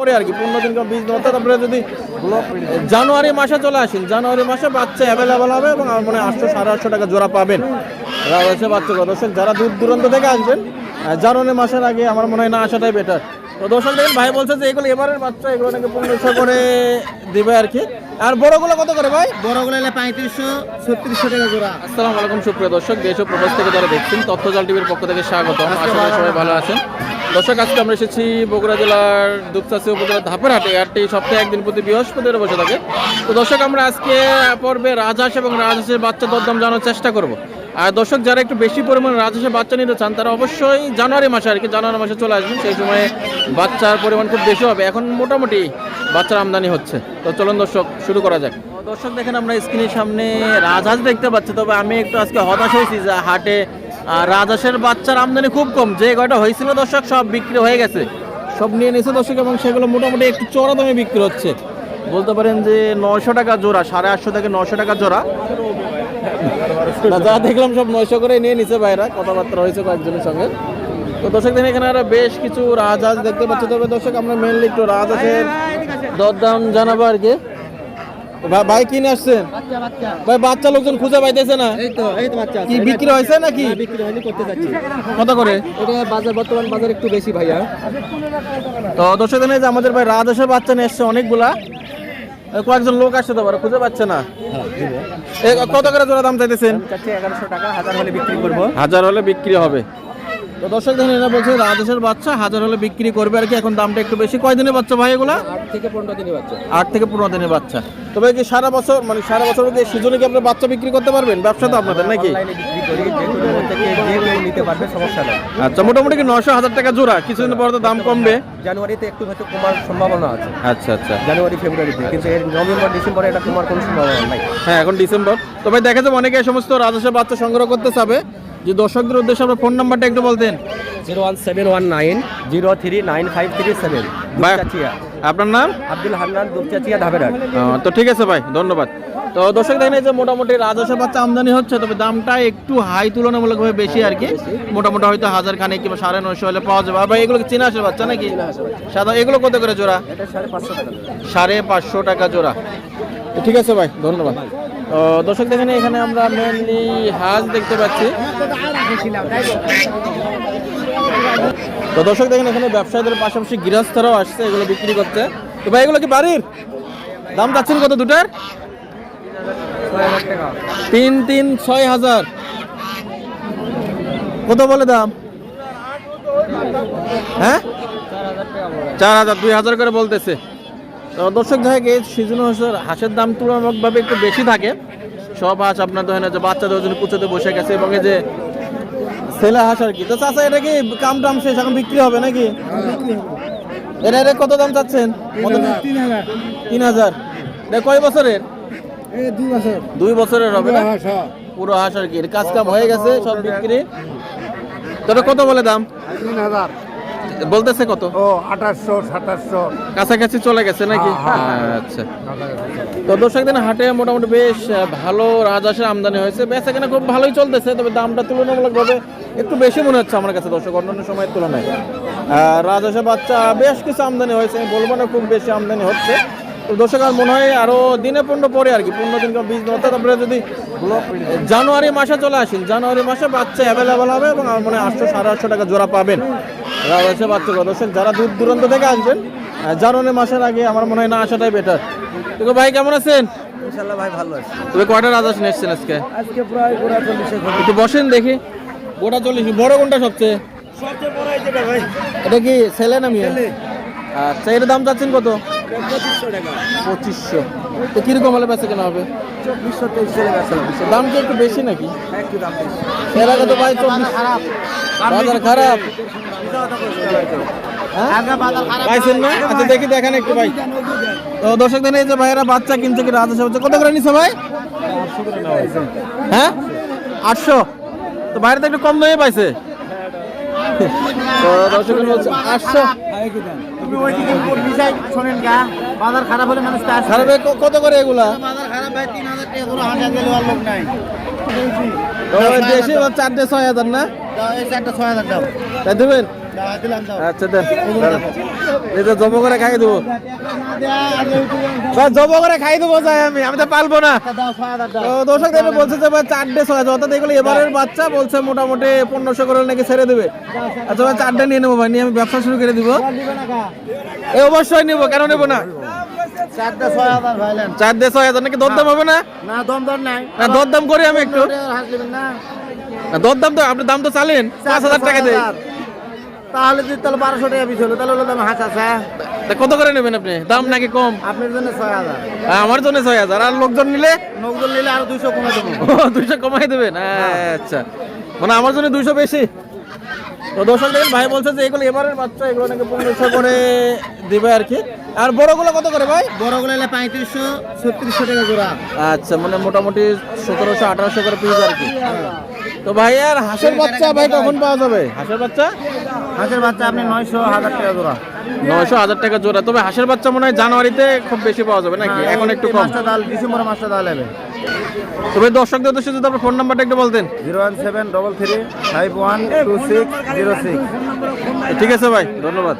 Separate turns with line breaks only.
পরে আর কি পনেরো দিন বিশ দিন অর্থাৎ আপনারা যদি জানুয়ারি মাসে চলে আসেন জানুয়ারি মাসে বাচ্চা অ্যাভেলেবেল হবে এবং আমার মনে হয় আটশো সাড়ে আটশো টাকা জোড়া পাবেন। বাচ্চা দর্শক যারা দূর দূরান্ত থেকে আসবেন জানুয়ারি মাসের আগে আমার মনে হয় না আসাটাই বেটার তো দর্শক দেখেন ভাই বলছে যে এগুলো এবারের বাচ্চা এগুলো নাকি পনেরোশো করে দিবে আর কি। আর বড়গুলো কত করে ভাই?
বড়গুলো এলে পঁয়ত্রিশশো ছত্রিশশো টাকা জোড়া।
আসসালামু আলাইকুম সুপ্রিয় দর্শক দেশ ও প্রবাস থেকে যারা দেখছেন তথ্যজাল টিভির পক্ষ থেকে স্বাগত আশা করি সবাই ভালো আছেন। দর্শক, আজকে আমরা এসেছি বগুড়া জেলার দুপচাষি উপজেলার ধাপের হাটে সপ্তাহে একদিন প্রতি বৃহস্পতিবার বসে থাকে। তো দর্শক, আমরা আজকে পর্বে রাজহাঁস এবং রাজহাঁসের বাচ্চা দরদাম জানার চেষ্টা করব। আর দর্শক, যারা একটু বেশি পরিমাণে রাজহাঁসের বাচ্চা নিতে চান, তারা অবশ্যই জানুয়ারি মাসে আর কি, জানুয়ারি মাসে চলে আসবেন। সেই সময়ে বাচ্চার পরিমাণ খুব বেশি হবে। এখন মোটামুটি বাচ্চার আমদানি হচ্ছে। তো চলুন দর্শক, শুরু করা যাক। দর্শক, দেখেন আমরা স্ক্রিনের সামনে রাজহাঁস দেখতে পাচ্ছি। তবে আমি একটু আজকে হতাশ হয়েছি যে হাটে আহ, রাজহাঁসের বাচ্চার আমদানি খুব কম। যে কয়টা হয়েছিল দর্শক সব বিক্রি হয়ে গেছে। সব নিয়ে নিয়েছে দর্শক এবং সেগুলো মোটামুটি একটু চড়া দামে বিক্রি হচ্ছে। বলতে পারেন যে নয়শো টাকা জোড়া সাড়ে আটশো থেকে নশো টাকা জোড়া। যা দেখলাম সব নয়শো করে নিয়ে নিছে ভাইরা। কথাবার্তা হয়েছে কয়েকজনের সঙ্গে। তো দর্শক দিন এখানে আরও বেশ কিছু রাজহাঁস দেখতে পাচ্ছি। তবে দর্শক আমরা মেনলি একটু রাজহাঁসের দরদাম জানাব আর কি। ভাই- ভাই কিনে আসছেন?
বাচ্চা বাচ্চা।
ভাই বাচ্চা লোকজন খুঁজে পাইতেছে না।
এই তো এই তো বাচ্চা
কি বিক্রি হয়েছে নাকি?
হ্যাঁ, বিক্রি হয়নি করতে যাচ্ছি।
কত করে?
বাজার বর্তমান বাজার একটু বেশি ভাইয়া।
তো দর্শক দিনে যে আমাদের ভাই রাজহাঁসের বাচ্চা নিয়ে এসছে অনেকগুলা। কয়েকজন লোক আসছে তো খুঁজে পাচ্ছে না। এ, কত করে জোড়া দাম চাইতেছেন?
এগারোশো টাকা হাজার হলে বিক্রি করব।
হাজার হলে বিক্রি হবে। তো দর্শক দেখেন এরা বলছে রাজহাঁসের বাচ্চা হাজার হলে বিক্রি করবে আর কি এখন দামটা একটু বেশি। কয়দিনের বাচ্চা ভাই এগুলা?
আট থেকে পনেরো দিনই বাচ্চা।
আট থেকে পনেরো দিনের বাচ্চা। তবে কি সারা বছর মানে সারা বছর কি সিজনে কি আপনার বাচ্চা বিক্রি করতে পারবেন? ব্যবসা তো আপনাদের নাকি?
যে যে নিতে পারবে সমস্যা নেই।
আচ্ছা মোটামুটি কি নশো হাজার টাকা জোড়া কিছুদিন পর তো দাম কমবে।
জানুয়ারিতে একটু হয়তো কমার সম্ভাবনা আছে।
আচ্ছা আচ্ছা।
জানুয়ারি ফেব্রুয়ারিতে কিন্তু এর নভেম্বর ডিসেম্বরে এটা কমার কোনো সম্ভাবনা নাই।
হ্যাঁ এখন ডিসেম্বর। তবে দেখা যাবে অনেকে এই সমস্ত রাজস্বের বাচ্চা সংগ্রহ করতে চাবে। যে দর্শকদের উদ্দেশ্যে আপনার ফোন নাম্বারটা একটু বলতেন।
Zero one seven one nine zero three nine five three seven
আপনার নাম?
আব্দুল হান্নান দুপচাচিয়া ধাবেরাট
আহ, তো ঠিক আছে ভাই ধন্যবাদ। তো দর্শক দেখেন যে মোটামুটি রাজস্ব বাচ্চা আমদানি হচ্ছে তবে দামটা একটু হাই তুলনামূলকভাবে বেশি আর কি। মোটামুটি হয়তো হাজার খানে কিংবা সাড়ে নয়শো হলে পাওয়া যাবে। আবার এগুলো চীনা আসে বাচ্চা নাকি? সাদা এগুলো কত করে জোড়া?
সাড়ে পাঁচশো টাকা
জোড়া। ঠিক আছে ভাই ধন্যবাদ। তো দর্শক দেখেন এখানে আমরা মেনলি হাঁস দেখতে পাচ্ছি। তো দর্শক দেখেন, এখানে ব্যবসায়ীদের পাশাপাশি গৃহস্থরাও আসছে, এগুলো বিক্রি করতে। তো ভাই, এগুলো কি বাড়ির? দাম যাচ্ছেন কত দুটার? তিন তিন ছয় হাজার। কত বলে দাম? হ্যাঁ? চার হাজার, দুই হাজার করে বলতেছে। তো দর্শক দেখা গিয়ে সিজন হাঁসের দাম তুলনামূলকভাবে একটু বেশি থাকে। সব হাঁস আপনার ধরেন যে বাচ্চাদের জন্য কুচোতে বসে গেছে এবং এই যে ছেলে হাঁস আর কি। তো চাচা এটা কি কাম টাম শেষ এখন বিক্রি হবে নাকি? এটা এটা কত দাম চাচ্ছেন?
তিন হাজার।
এটা কয় বছরের?
দুই
বছরের হবে না? পুরো হাঁস আর কি। কাজ কাম হয়ে গেছে সব বিক্রি। তোরা কত বলে দাম?
তিন হাজার।
বলতেছে কত?
ও আঠাশশো সাতাশশো।
কাছাকাছি চলে গেছে নাকি? আচ্ছা। তো দর্শক দিন হাটে মোটামুটি বেশ ভালো রাজহাঁসের আমদানি হয়েছে। বেচা কেনা খুব ভালোই চলতেছে তবে দামটা তুলনামূলকভাবে একটু বেশি মনে হচ্ছে আমার কাছে দর্শক অন্যান্য সময়ের তুলনায়। রাজহাঁসের বাচ্চা বেশ কিছু আমদানি হয়েছে আমি বলব না খুব বেশি আমদানি হচ্ছে। তো দর্শক আর মনে হয় আরও দিনে পনেরো পরে আর কি পনেরো দিন বিশ দিন অর্থাৎ আপনারা যদি জানুয়ারি মাসে চলে আসেন জানুয়ারি মাসে বাচ্চা অ্যাভেলেবেল হবে এবং আমার মনে হয় আটশো সাড়ে আটশো টাকা জোড়া পাবেন। রাজহাঁসের বাচ্চা দর্শক যারা দূর দূরান্ত থেকে আসবেন জানুয়ারি মাসের আগে আমার মনে হয় না আসাটাই বেটার তো ভাই কেমন আছেন?
ভাই ভালো আছে।
তবে কয়টা রাজহাঁস নিয়ে আজকে?
আজকে প্রায় গোড়া চল্লিশে
একটু বসেন দেখি। গোটা চল্লিশ বড় কোনটা সবচেয়ে?
সবচেয়ে বড় যেটা ভাই।
এটা কি ছেলে না মেয়ে? আচ্ছা এর দাম চাচ্ছেন কত?
পঁচিশশো
তো কীরকম হলে বেচা কেনা হবে? দাম কি একটু বেশি নাকি?
একটু দাম বেশি।
এর আগে তো ভাই চব্বিশ
খারাপ
বাজার খারাপ? পাইছেন না? আচ্ছা দেখি দেখেন একটু ভাই। তো দর্শক এই যে ভাইয়েরা বাচ্চা কিনছে কি রাজা কত করে নিছে ভাই? হ্যাঁ? আটশো। তো বাইরে তো একটু কম দামে পাইছে। কত করে এগুলা? দেশে চারটে ছয় হাজার না?
এই চারটা ছয় হাজার
দেবেন? আচ্ছা দেন দাঁড়ান। জব করে খাই দেবো। জব করে খাই দেবো যাই আমি। আমি তো পালবো না।
দাও ছয় হাজার দাও
তো দর্শক দেখে বলছে যে ভাই চারটে ছয় হাজার। অর্থাৎ এগুলো এবারের বাচ্চা বলছে মোটামুটি পনেরোশো করে নাকি ছেড়ে দেবে। আচ্ছা ভাই চারটে নিয়ে নেব ভাই নিয়ে আমি ব্যবসা শুরু করে দিব। এ অবশ্যই নেব কেন নেব না? চার দিয়ে ছয় হাজার নাকি দরদাম হবে না?
না দম নাই।
না দরদাম করি আমি একটু। দরদাম তো আপনি দাম তো চালেন। পাঁচ হাজার টাকা দেয়।
তাহলে যদি তাহলে বারোশো টাকা পিস হলো তাহলে হলো দাম হাঁস আছে
তা কত করে নেবেন আপনি? দাম নাকি কম?
আপনার জন্য ছয় হাজার।
আমার জন্য ছয় হাজার। আর লোকজন নিলে?
নকদল নিলে আরও দুইশো কমে দেবো।
দুইশো কমাই দেবেন? আচ্ছা। মানে আমার জন্য দুইশো বেশি? তো দর্শক দেখেন ভাই বলছে যে এগুলো এবারের বাচ্চা এগুলো নাকি পনেরোশো করে দিবে আর কি। আর বড়গুলো কত করে ভাই?
বড়গুলো এলে পঁয়ত্রিশশো ছত্রিশশো টাকা জোড়া
আচ্ছা মানে মোটামুটি সতেরোশো আঠারোশো করে পিস আর কি। তো ভাই আর হাঁসের বাচ্চা ভাই কখন পাওয়া যাবে? হাঁসের বাচ্চা?
হাঁসের বাচ্চা আপনি নয়শো হাজার টাকা জোড়া।
নয়শো হাজার টাকা জোড়া। তবে হাঁসের বাচ্চা মনে হয় জানুয়ারিতে খুব বেশি পাওয়া যাবে নাকি? এখন একটু কম।
মাসটা দাল ডিসেম্বর মাসটা দাল এলে
তবে দর্শকদের উদ্দেশ্যে যদি আপনার ফোন নাম্বারটা একটু বলতেন।
Zero one seven double three five one two six zero six.
ঠিক আছে ভাই ধন্যবাদ।